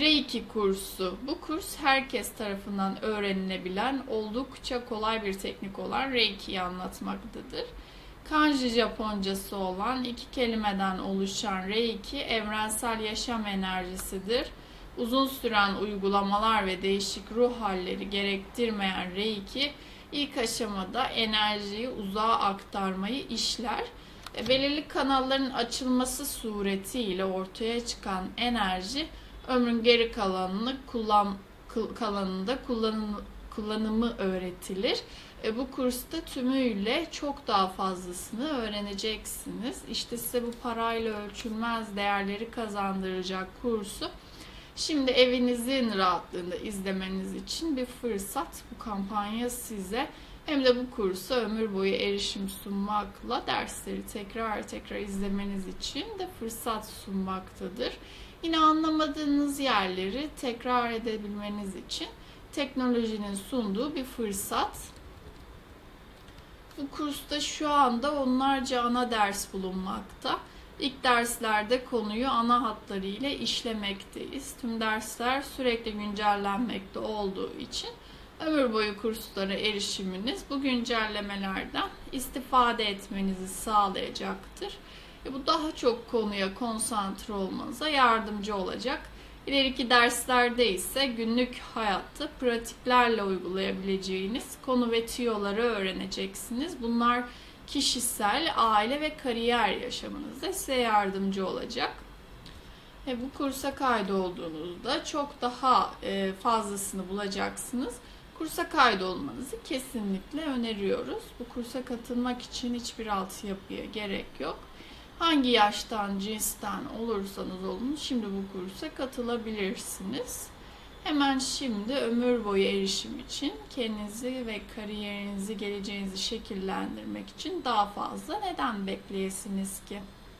Reiki kursu. Bu kurs herkes tarafından öğrenilebilen, oldukça kolay bir teknik olan Reiki'yi anlatmaktadır. Kanji Japoncası olan iki kelimeden oluşan Reiki evrensel yaşam enerjisidir. Uzun süren uygulamalar ve değişik ruh halleri gerektirmeyen Reiki ilk aşamada enerjiyi uzağa aktarmayı işler. E, Belirli kanalların açılması suretiyle ortaya çıkan enerji ömrün geri kalanını kullan kalanında kullanım, kullanımı öğretilir. E, bu kursta tümüyle çok daha fazlasını öğreneceksiniz. İşte size bu parayla ölçülmez değerleri kazandıracak kursu şimdi evinizin rahatlığında izlemeniz için bir fırsat. Bu kampanya size hem de bu kursa ömür boyu erişim sunmakla dersleri tekrar tekrar izlemeniz için de fırsat sunmaktadır. Yine anlamadığınız yerleri tekrar edebilmeniz için teknolojinin sunduğu bir fırsat. Bu kursta şu anda onlarca ana ders bulunmakta. İlk derslerde konuyu ana hatlarıyla işlemekteyiz. Tüm dersler sürekli güncellenmekte olduğu için ömür boyu kurslara erişiminiz bu güncellemelerden istifade etmenizi sağlayacaktır. E bu daha çok konuya konsantre olmanıza yardımcı olacak. İleriki derslerde ise günlük hayatta pratiklerle uygulayabileceğiniz konu ve tiyoları öğreneceksiniz. Bunlar kişisel, aile ve kariyer yaşamınızda size yardımcı olacak. E, bu kursa kaydolduğunuzda çok daha e, fazlasını bulacaksınız. Kursa kaydolmanızı kesinlikle öneriyoruz. Bu kursa katılmak için hiçbir altyapıya gerek yok. Hangi yaştan, cinsten olursanız olun şimdi bu kursa katılabilirsiniz. Hemen şimdi ömür boyu erişim için kendinizi ve kariyerinizi, geleceğinizi şekillendirmek için daha fazla neden bekleyesiniz ki?